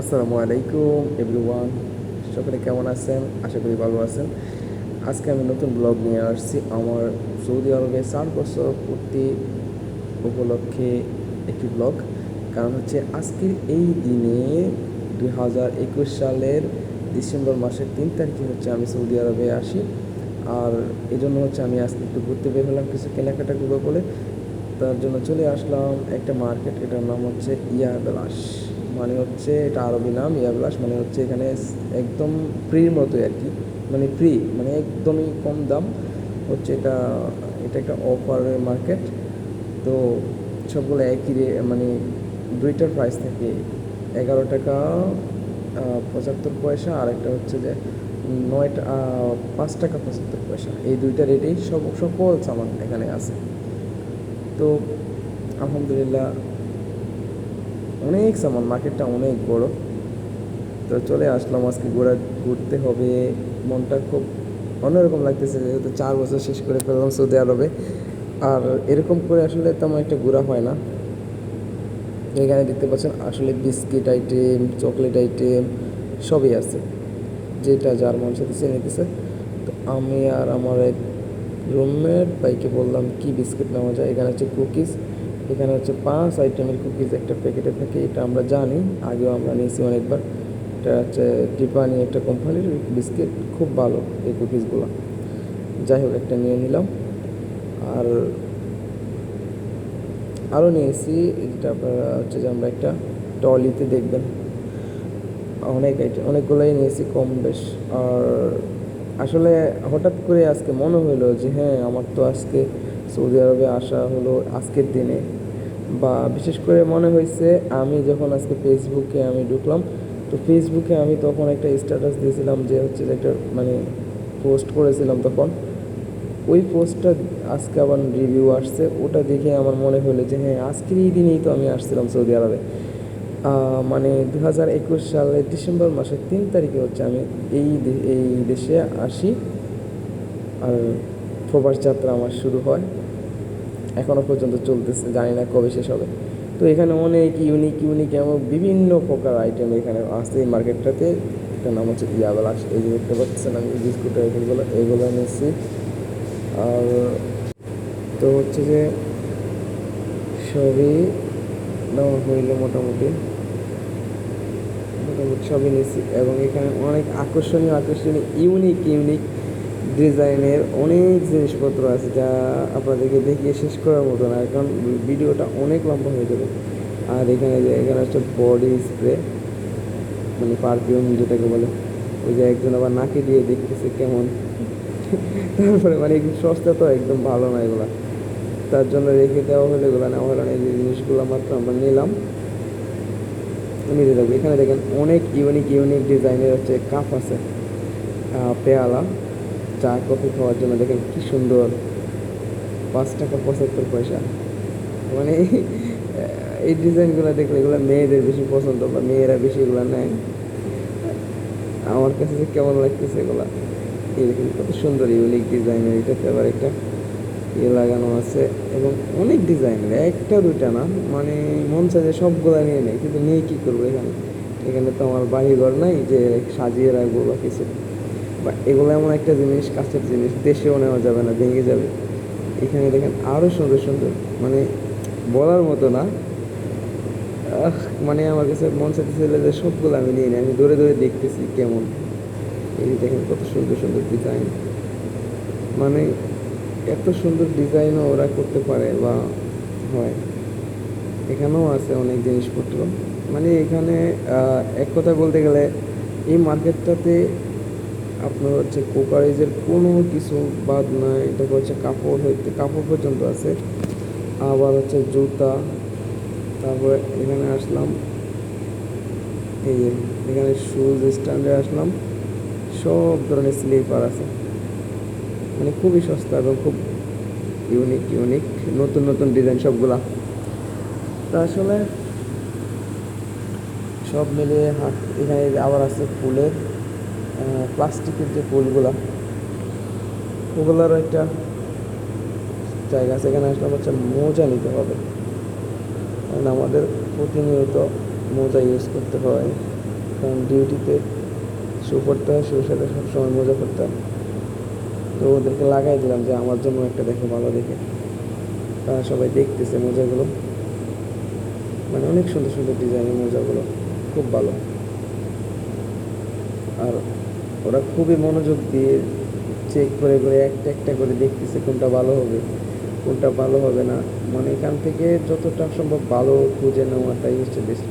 আসসালামু আলাইকুম, এভরিওয়ান। সকলে কেমন আছেন? আশা করি ভালো আছেন। আজকে আমি নতুন ব্লগ নিয়ে আসছি। আমার সৌদি আরবে চার বছর পূর্তি উপলক্ষে একটি ব্লগ। কারণ হচ্ছে আজকের এই দিনে দুই হাজার একুশ সালের ডিসেম্বর মাসের তিন তারিখে হচ্ছে আমি সৌদি আরবে আসি। আর এই জন্য হচ্ছে আমি আজকে একটু ঘুরতে বের হলাম কিছু কেনাকাটা করব বলে। তার জন্য চলে আসলাম একটা মার্কেট, এটার নাম হচ্ছে ইয়া বিলাস মানে হচ্ছে এটা আরবি নাম ইয়া বিলাস মানে হচ্ছে এখানে একদম ফ্রির মতোই আর কি। মানে ফ্রি মানে একদমই কম দাম। হচ্ছে এটা এটা একটা অফারের মার্কেট তো সবগুলো একই মানে দুইটার প্রাইস থাকে। এগারো টাকা পঁচাত্তর পয়সা আর একটা হচ্ছে যে নয়টা পাঁচ টাকা পঁচাত্তর পয়সা। এই দুইটা রেটেই সব, সকল সামান এখানে আছে। তো আলহামদুলিল্লাহ অনেক সামান, মার্কেটটা অনেক বড়। তো চলে আসলাম আজকে ঘোরা, ঘুরতে হবে। মনটা খুব অন্যরকম লাগতেছে, যেহেতু চার বছর শেষ করে ফেললাম সৌদি আরবে। আর এরকম করে আসলে তেমন একটা ঘোরা হয় না। এখানে দেখতে পাচ্ছেন, আসলে বিস্কিট আইটেম চকলেট আইটেম সবই আছে। যেটা যার মন সাথে সে নিতেছে। তো আমি আর আমার এক রুমমেট বাইকে বললাম, কি বিস্কিট নেওয়া যায়? এখানে হচ্ছে কুকিজ এখানে হচ্ছে পাঁচ আইটেমের কুকিজ একটা প্যাকেটে থাকে, এটা আমরা জানি, আগেও আমরা নিয়েছি অনেকবার। এটা হচ্ছে টিপানি একটা কোম্পানির বিস্কিট, খুব ভালো এই কুকিজগুলো। যাই হোক, একটা নিয়ে নিলাম। আর আরও নিয়েছি, এটা আপনারা হচ্ছে যে আমরা একটা টলিতে দেখবেন। অনেক আইটেম অনেকগুলোই নিয়েছি কম বেশ। আর আসলে হঠাৎ করে আজকে মনে হলো যে হ্যাঁ আমার তো আজকে সৌদি আরবে আসা হলো আজকের দিনে। বা বিশেষ করে মনে হয়েছে আমি যখন আজকে ফেসবুকে আমি ঢুকলাম, তো ফেসবুকে আমি তখন একটা স্ট্যাটাস দিয়েছিলাম যে হচ্ছে যে একটা মানে পোস্ট করেছিলাম তখন। ওই পোস্টটা আজকে আবার রিভিউ আসছে, ওটা দেখে আমার মনে হলো যে হ্যাঁ আজকের এই দিনেই তো আমি আসছিলাম সৌদি আরবে। মানে দু হাজার একুশ সালের ডিসেম্বর মাসের তিন তারিখে হচ্ছে আমি এই এই দেশে আসি। আর প্রবাস যাত্রা আমার শুরু হয়। এখনও পর্যন্ত চলতেছে, জানি না কবে শেষ হবে। তো এখানে অনেক ইউনিক ইউনিক এবং বিভিন্ন প্রকার আইটেম এখানে আসছে এই মার্কেটটাতে এটার নাম হচ্ছে ইয়াবেলাস এই যে দেখতে পাচ্ছেন আমি, বিস্কুট আইটেমগুলো এগুলো নিচ্ছি আর তো হচ্ছে যে সবই নেওয়া হইল মোটামুটি। মোটামুটি সবই নিয়েছি এবং এখানে অনেক আকর্ষণীয় আকর্ষণীয় ইউনিক ইউনিক ডিজাইনের অনেক জিনিসপত্র আছে যা আপনাদেরকে দেখিয়ে শেষ করার মতো না কারণ ভিডিওটা অনেক লম্বা হয়ে যাবে। আর এখানে যে, এখানে হচ্ছে বডি স্প্রে মানে পারফিউম যেটাকে বলে, ওই যে একজন আবার নাকে দিয়ে দেখতেছে কেমন। তারপরে মানে একটু সস্তা তো, একদম ভালো না এগুলা। তার জন্য রেখে দেওয়া হলো এগুলো। নেওয়া হলো না এই জিনিসগুলো মাত্র আমরা নিলাম। নিতে থাকব এখানে দেখেন অনেক ইউনিক ইউনিক ডিজাইনের হচ্ছে কাপ আছে পেয়ালা। চা, কফি খাওয়ার জন্য দেখেন কি সুন্দর। পাঁচ টাকা পঁচাত্তর পয়সা। মানে এই ডিজাইনগুলো দেখলে এগুলো মেয়েদের বেশি পছন্দ বা মেয়েরা বেশি এগুলো নেয়। আমার কাছে যে কেমন লাগতেছে এগুলা। এই কত সুন্দর ইউনিক ডিজাইনের এটাতে আবার একটা ইয়ে লাগানো আছে এবং অনেক ডিজাইনের একটা, দুইটা না। মানে মন চায় যে সবগুলো নিয়ে নেই। কিন্তু নিয়ে কী করব এখানে? এখানে তো আমার বাড়ি ঘর নাই যে, সাজিয়ে রাখব বা কিছু। বা এগুলো এমন একটা জিনিস, কাছের জিনিস, দেশেও নেওয়া যাবে না, ভেঙে যাবে। এখানে দেখেন আরও সুন্দর সুন্দর মানে বলার মতো না। মানে আমার কাছে মন চাইতেছিল যে সবগুলো আমি নিয়ে নিই, আমি ধরে ধরে দেখতেছি কেমন। এই দেখেন কত সুন্দর সুন্দর ডিজাইন মানে এত সুন্দর ডিজাইনও ওরা করতে পারে বা হয়। এখানেও আছে অনেক জিনিসপত্র। মানে এখানে এক কথা বলতে গেলে এই মার্কেটটাতে আপনার হচ্ছে কোকারেজের কোনো কিছু বাদ নাই তারপর হচ্ছে কাপড় হইতে, কাপড় পর্যন্ত আছে। আবার হচ্ছে জুতা, তারপরে এখানে আসলাম। এই এখানে শুজ স্ট্যান্ডে আসলাম। সব ধরনের স্লিপার আছে। মানে খুবই সস্তা এবং খুব ইউনিক ইউনিক নতুন নতুন ডিজাইন সবগুলা। তা আসলে সব মিলিয়ে হাট, এখানে আবার আছে ফুলের প্লাস্টিকের যে ফুলগুলা, ওগুলোরও একটা জায়গা আছে। এখানে আসলে হচ্ছে মোজা নিতে হবে। কারণ আমাদের প্রতিনিয়ত মোজা ইউজ করতে হয়। কারণ ডিউটিতে শু করতে হয় শুর সাথে সবসময় মজা করতে হয়। তো ওদেরকে লাগাই দিলাম যে আমার জন্য একটা দেখো ভালো দেখে। তারা সবাই দেখতেছে মোজাগুলো। মানে অনেক সুন্দর সুন্দর ডিজাইনের মোজাগুলো। খুব ভালো। আর ওরা খুবই মনোযোগ দিয়ে চেক করে করে, একটা একটা করে দেখতেছে কোনটা ভালো হবে, কোনটা ভালো হবে না। মানে এখান থেকে যতটা সম্ভব ভালো খুঁজে নেওয়াটাই হচ্ছে বেশি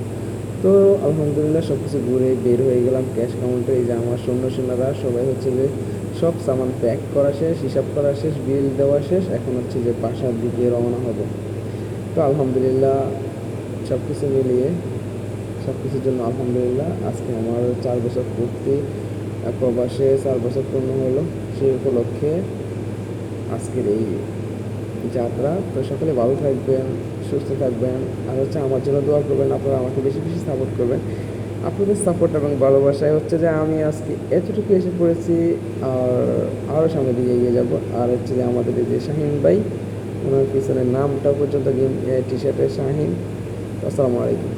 তো আলহামদুলিল্লাহ সব কিছু ঘুরে বের হয়ে গেলাম ক্যাশ কাউন্টারে এই যে আমার সৈন্য সেনারা সবাই হচ্ছে যে সব সামান প্যাক করা শেষ, হিসাব করা শেষ বিল দেওয়া শেষ, এখন হচ্ছে যে বাসার দিকে রওনা হব। তো আলহামদুলিল্লাহ সব কিছু মিলিয়ে সব কিছুর জন্য আলহামদুলিল্লাহ। আজকে আমার চার বছর পূর্তি প্রবাসে চার বছর পূর্ণ হলো সেই উপলক্ষে আজকের এই যাত্রা। তো সকলে ভালো থাকবেন, সুস্থ থাকবেন, আর হচ্ছে আমার জন্য দোয়া করবেন, আপনারা আমাকে বেশি বেশি সাপোর্ট করবেন। আপনাদের সাপোর্ট এবং ভালোবাসায় হচ্ছে যে আমি আজকে এতটুকু এসে পড়েছি, আর আরও সামনে দিকে এগিয়ে যাব। আর হচ্ছে যে আমাদের এই যে শাহিন ভাই, ওনার পিছনের নামটা পর্যন্ত টি শার্টের শাহিন। আসসালামু আলাইকুম।